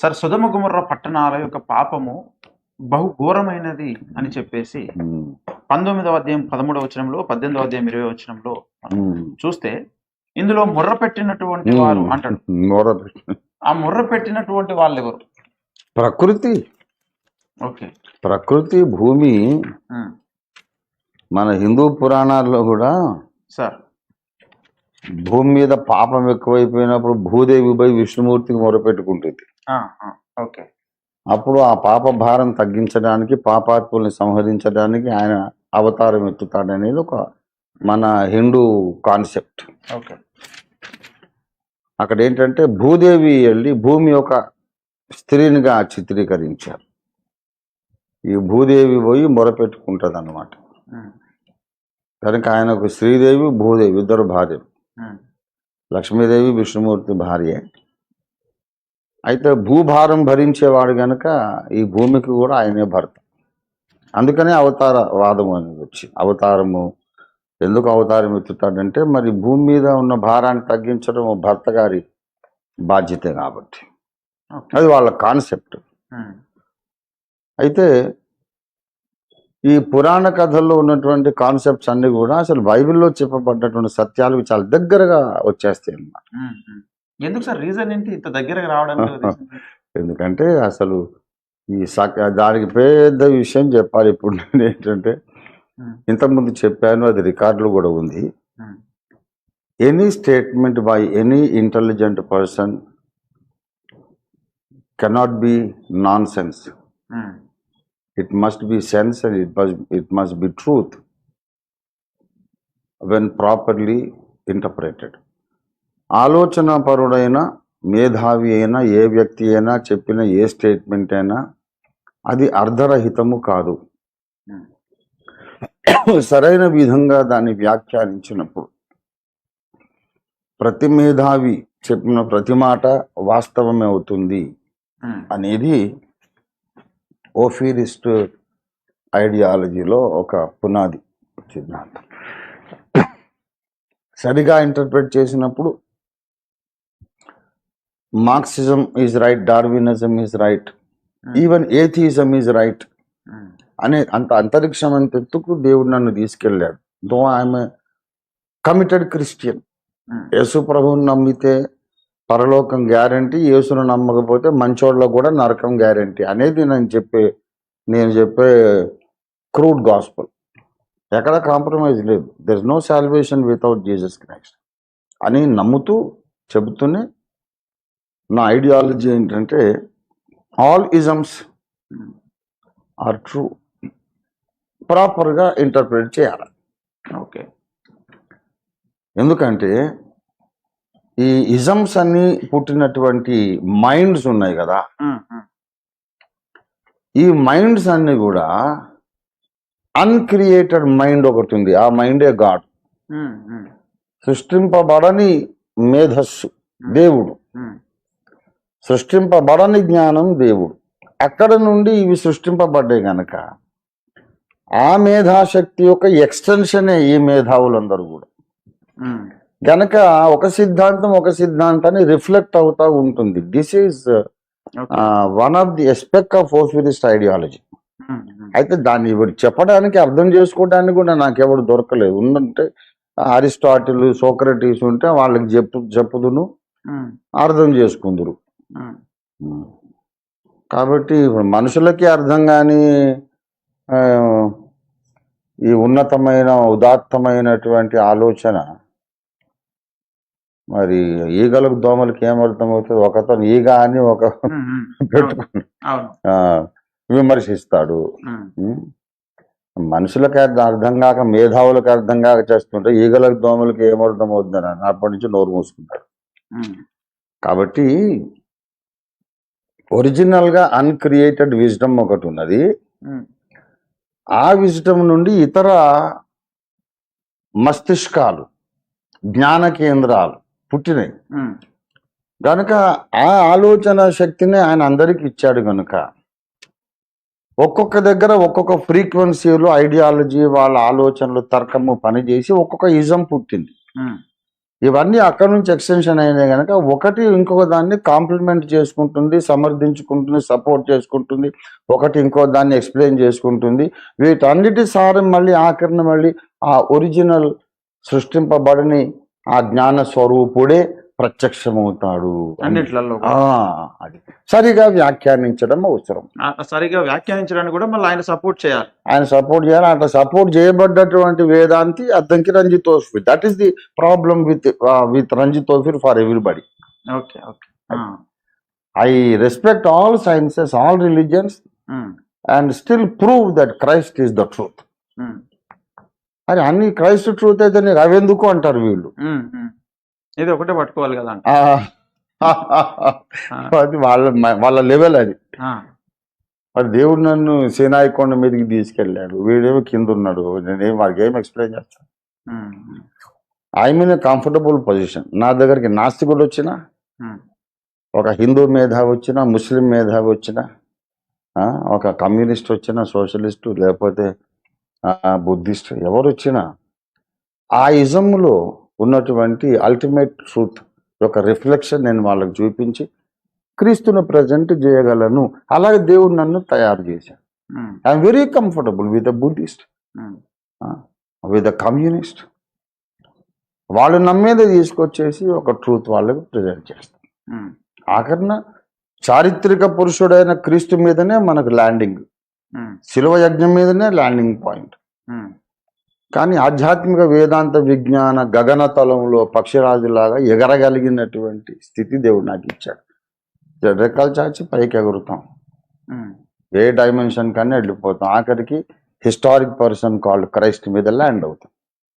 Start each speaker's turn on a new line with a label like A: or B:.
A: Sir సుధమ గుమర్ర పట్టణాల యొక్క పాపము బహు ఘోరమైనది అని చెప్పేసి పంతొమ్మిదవ అధ్యాయం పదమూడవ వచనంలో పద్దెనిమిదవ అధ్యాయం ఇరవై వచనంలో. చూస్తే ఇందులో ముర్ర పెట్టినటువంటి వారు అంటాడు.
B: మొర
A: ఆ ముర్ర పెట్టినటువంటి వాళ్ళు ఎవరు?
B: ప్రకృతి.
A: ఓకే.
B: ప్రకృతి భూమి. మన హిందూ పురాణాల్లో కూడా
A: సార్.
B: భూమి మీద పాపం ఎక్కువైపోయినప్పుడు భూదేవి పోయి విష్ణుమూర్తికి మొరపెట్టుకుంటుంది
A: ఓకే.
B: అప్పుడు ఆ పాప భారం తగ్గించడానికి పాపాత్ముల్ని సంహరించడానికి ఆయన అవతారం ఎత్తుతాడనేది ఒక మన హిందూ కాన్సెప్ట్.
A: ఓకే.
B: అక్కడ ఏంటంటే భూదేవి వెళ్ళి భూమి ఒక స్త్రీనిగా చిత్రీకరించారు. ఈ భూదేవి పోయి మొరపెట్టుకుంటుంది అనమాట కనుక ఆయనకు శ్రీదేవి భూదేవి ఇద్దరు భార్యలు. లక్ష్మీదేవి విష్ణుమూర్తి భార్య. అయితే భూభారం భరించేవాడు గనక ఈ భూమికి కూడా ఆయనే భర్త. అందుకనే అవతార వాదం అనేది వచ్చింది. అవతారము ఎందుకు అవతారం ఎత్తుతాడంటే మరి భూమి మీద ఉన్న భారాన్ని తగ్గించడం భర్త గారి బాధ్యతే కాబట్టి. అది వాళ్ళ కాన్సెప్ట్. అయితే ఈ పురాణ కథల్లో ఉన్నటువంటి కాన్సెప్ట్స్ అన్ని కూడా అసలు బైబిల్లో చెప్పబడ్డటువంటి సత్యాలకు చాలా దగ్గరగా వచ్చేస్తాయి అన్నమాట.
A: ఎందుకు సార్? రీజన్ ఏంటి? ఇంత దగ్గరగా రావడానికి?
B: ఎందుకంటే అసలు ఈ సక దానికి పెద్ద విషయం చెప్పాలి ఇప్పుడు నేను ఏంటంటే ఇంతకుముందు చెప్పాను అది రికార్డులో కూడా ఉంది. Any statement by any intelligent person cannot be nonsense it must be sense and it must it must be truth. When properly interpreted. ఆలోచనాపరుడైన మేధావి అయినా ఏ వ్యక్తి అయినా చెప్పిన ఏ స్టేట్మెంట్ అయినా అది అర్ధరహితము కాదు. సరైన విధంగా దాన్ని వ్యాఖ్యానించినప్పుడు ప్రతి మేధావి చెప్పిన ప్రతి మాట వాస్తవమే అవుతుంది అనేది ఓఫీరిస్ట్ ఐడియాలజీలో ఒక పునాది సిద్ధాంతం. సరిగా ఇంటర్ప్రెట్ చేసినప్పుడు Marxism is right Darwinism is right even atheism is right అనే అంత అంతరిక్షం అంత ఎత్తుకు దేవుడు నన్ను తీసుకెళ్ళాడు. Though I'm committed Christian.
A: ఉమ్,
B: యేసు ప్రభువుని నమ్మితే పరలోకం గ్యారంటీ యేసును నమ్మకపోతే మంచోళ్ళకు కూడా నరకం గ్యారంటీ అనేది నేను చెప్పే నేను చెప్పే క్రూడ్ గాస్పల్. ఎక్కడ కాంప్రమైజ్ లేదు. There is no salvation without Jesus Christ అని నమ్ముతూ చెబుతూనే నా ఐడియాలజీ ఏంటంటే ఆల్ ఇజమ్స్ ఆర్ ట్రూ ప్రాపర్గా ఇంటర్ప్రిట్ చేయాలి.
A: ఓకే
B: ఎందుకంటే ఈ ఇజమ్స్ అన్ని పుట్టినటువంటి మైండ్స్ ఉన్నాయి కదా.
A: ఉమ్,
B: ఈ మైండ్స్ అన్ని కూడా అన్క్రియేటెడ్ మైండ్ ఒకటి ఉంది. ఆ మైండే గాడ్
A: ఉమ్,
B: సృష్టింపబడని మేధస్సు దేవుడు.
A: ఉమ్,
B: సృష్టింపబడని జ్ఞానం దేవుడు. అక్కడ నుండి ఇవి సృష్టింపబడ్డాయి గనక ఆ మేధాశక్తి యొక్క ఎక్స్టెన్షనే ఈ మేధావులందరూ కూడా. గనక ఒక సిద్ధాంతం ఒక సిద్ధాంతాన్ని రిఫ్లెక్ట్ అవుతా ఉంటుంది. This is one of the aspect of Ophirist ideology. అయితే దాన్ని ఇప్పుడు చెప్పడానికి అర్థం చేసుకోవడానికి కూడా నాకు ఎవరు దొరకలేదు. ఉందంటే అరిస్టాటిల్ సోక్రటీస్ ఉంటే వాళ్ళకి చెప్పు చెప్పుదును అర్థం చేసుకుందురు. కాబట్టి ఇప్పుడు మనుషులకి అర్థం కాని ఈ ఉన్నతమైన ఉదాత్తమైనటువంటి ఆలోచన మరి ఈగలకు దోమలకి ఏమర్థం అవుతుంది ఒకతను ఈగ అని ఒక పెట్టుకుని విమర్శిస్తాడు? మనుషులకు అర్థం అర్థం కాక మేధావులకు అర్థం కాక చేస్తుంటే ఈగలకు దోమలకు ఏమర్థం అవుతుందని అప్పటి నుంచి నోరు మూసుకుంటాడు కాబట్టి ఒరిజినల్గా అన్క్రియేటెడ్ విజ్డమ్ ఒకటి ఉన్నది. ఆ విజ్డమ్ నుండి ఇతర మస్తిష్కాలు జ్ఞాన కేంద్రాలు పుట్టినాయి. కనుక ఆ ఆలోచన శక్తిని ఆయన అందరికి ఇచ్చాడు కనుక ఒక్కొక్క దగ్గర ఒక్కొక్క ఫ్రీక్వెన్సీలో ఐడియాలజీ వాళ్ళ ఆలోచనలు తర్కము పనిచేసి ఒక్కొక్క ఇజం పుట్టింది. ఇవన్నీ అక్కడ నుంచి ఎక్స్టెన్షన్ అయినాయి కనుక ఒకటి ఇంకొక దాన్ని కాంప్లిమెంట్ చేసుకుంటుంది సమర్థించుకుంటుంది సపోర్ట్ చేసుకుంటుంది ఒకటి ఇంకో దాన్ని ఎక్స్ప్లెయిన్ చేసుకుంటుంది. వీటన్నిటి సారం మళ్ళీ ఆఖరిని మళ్ళీ ఆ ఒరిజినల్ సృష్టింపబడని ఆ జ్ఞాన స్వరూపుడే ప్రత్యక్షమవుతాడు అని.
A: అన్నిట్లలో
B: అది. సరిగా వ్యాఖ్యానించడం అవసరం.
A: సరిగా వ్యాఖ్యానించడానికి కూడా మళ్ళీ ఆయన సపోర్ట్ చేయాలి.
B: ఆయన సపోర్ట్ చేయాలి. అట్లా సపోర్ట్ చేయబడ్డటువంటి వేదాంతి Addanki రంజితోఫిర్ that is the problem with with రంజితోఫిర్ for everybody
A: okay okay.
B: I respect all sciences all religions and still prove that Christ is the truth అరే అన్ని క్రైస్ట్ ట్రూత్ అయితే నీకు అవెందుకు అంటారు వీళ్ళు?
A: ఇది ఒకటే పట్టుకోవాలి కదా
B: అది వాళ్ళ వాళ్ళ లెవెల్ అది. మరి దేవుడు నన్ను సేనాయి కొండ మీదకి తీసుకెళ్ళాడు. వీడేమో కింద ఉన్నాడు. నేనేం వాడికి ఏం ఎక్స్ప్లెయిన్ చేస్తాను ఐ మీన్ కంఫర్టబుల్ పొజిషన్ నా దగ్గరికి నాస్తికుడు వచ్చినా ఒక హిందూ మేధావి వచ్చినా ముస్లిం మేధావి వచ్చినా ఒక కమ్యూనిస్ట్ వచ్చినా సోషలిస్టు లేకపోతే బుద్ధిస్ట్ ఎవరు వచ్చినా ఆ ఇజంలో ఉన్నటువంటి అల్టిమేట్ ట్రూత్ యొక్క రిఫ్లెక్షన్ నేను వాళ్ళకి చూపించి క్రీస్తును ప్రజెంట్ చేయగలను. అలాగే దేవుడు నన్ను తయారు చేశాడు.
A: ఉమ్,
B: I'm very comfortable with a Buddhist with a communist వాళ్ళు నమ్మేది తీసుకొచ్చేసి ఒక ట్రూత్ వాళ్ళకి ప్రజెంట్ చేస్తాం.
A: ఉమ్,
B: ఆఖరణ చారిత్రక పురుషుడైన క్రీస్తు మీదనే మనకు ల్యాండింగ్
A: ఉమ్,
B: శిలువ యజ్ఞం మీదనే ల్యాండింగ్ పాయింట్ కానీ ఆధ్యాత్మిక వేదాంత విజ్ఞాన గగన తలంలో పక్షిరాజులాగా ఎగరగలిగినటువంటి స్థితి దేవుడు నాకు ఇచ్చాడు. రెక్కలు చాచి పైకి ఎగురుతాం. ఏ డైమెన్షన్ కన్నా వెళ్ళిపోతాం. ఆఖరికి హిస్టారిక్ పర్సన్ కాల్డ్ క్రైస్ట్ మీద ల్యాండ్ అవుతాం.